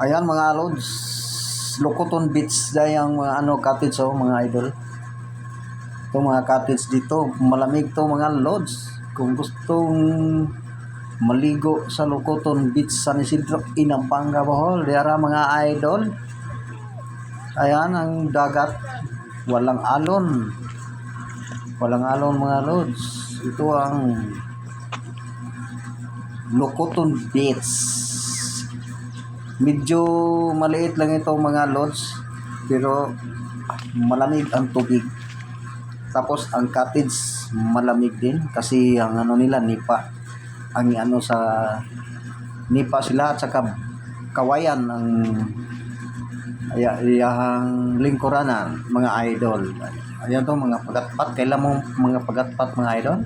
Ayan mga lods. Locoton Beach dahil ang mga ano cottage oh, mga idol. Ito mga cottage dito, malamig to mga lods. Kung gustong maligo sa Locoton Beach San Isidro, Inampanga, Bohol, diara mga idol. Ayan ang dagat, walang alon. Walang alon mga lods. Ito ang Locoton Beach. Medyo maliit lang ito mga lods pero malamig ang tubig. Tapos ang cottage malamig din kasi ang ano nila nipa ang ano sa nipa sila at saka kawayan ang ay iyahang lingkuranan mga idol. Ayan to mga pagatpat. Kailan mo mga pagatpat mga idol?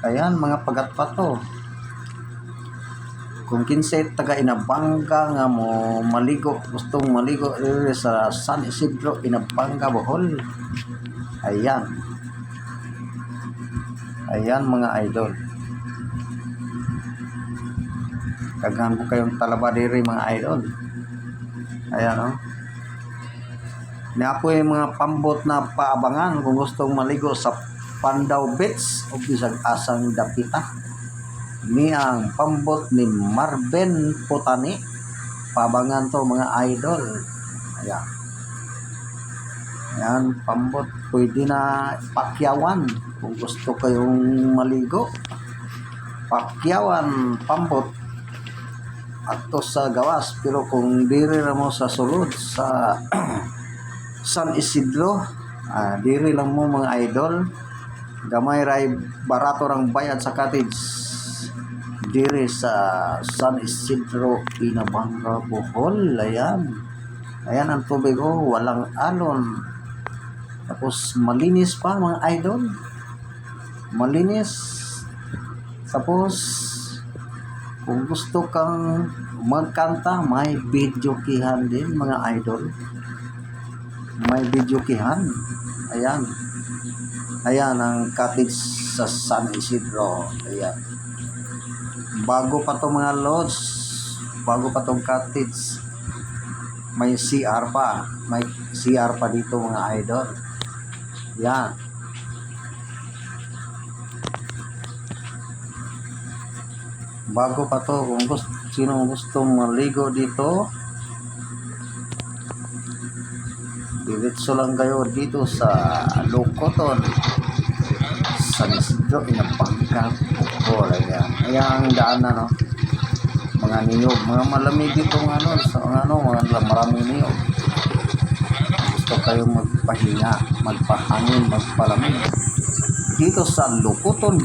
Ayan mga pagatpat to kung kinsay taga Inabanga nga mo maligo gustong maligo diri sa San Isidro Inabanga Bohol. Ayan. Ayan mga idol. Daghan po kayong talaba diri mga idol. Ayan o oh. na po yung mga pambot na paabangan kung gustong maligo sa Pandaw Beach o bisag asang dapita ni ang pambot ni Marben Potani pabangan to mga idol. Ayan. Ayan pambot. Pwede na pakyawan kung gusto kayong maligo. Pakyawan pambot. Ato sa gawas pero kung diri na mo sa sulod sa San Isidro ah, diri lang mo mga idol. Gamay ray barato rang bayad sa cottage dire sa San Isidro Pinabanga Bohol. Ayan. Ayan ang tubig oh. Walang alon. Tapos malinis pa mga idol. Malinis. Tapos kung gusto kang magkanta may video kihan din mga idol. May video kihan. Ayan. Ayan ang cottage sa San Isidro. Ayan bago pa to mga lodge bago pa tong cottage. May CR pa. May CR pa dito mga idol. Yan. Bago pa to. Kung gusto sino gusto maligo dito. Diretso lang kayo dito sa Locoton San Isidro Inapangka Bukol ayan. Ayan ang daan na no? Mga niyog. Mga malamig dito ano sa ano maraming niyog. Gusto kayo magpahinga magpahangin magpalamig. Dito sa Locoton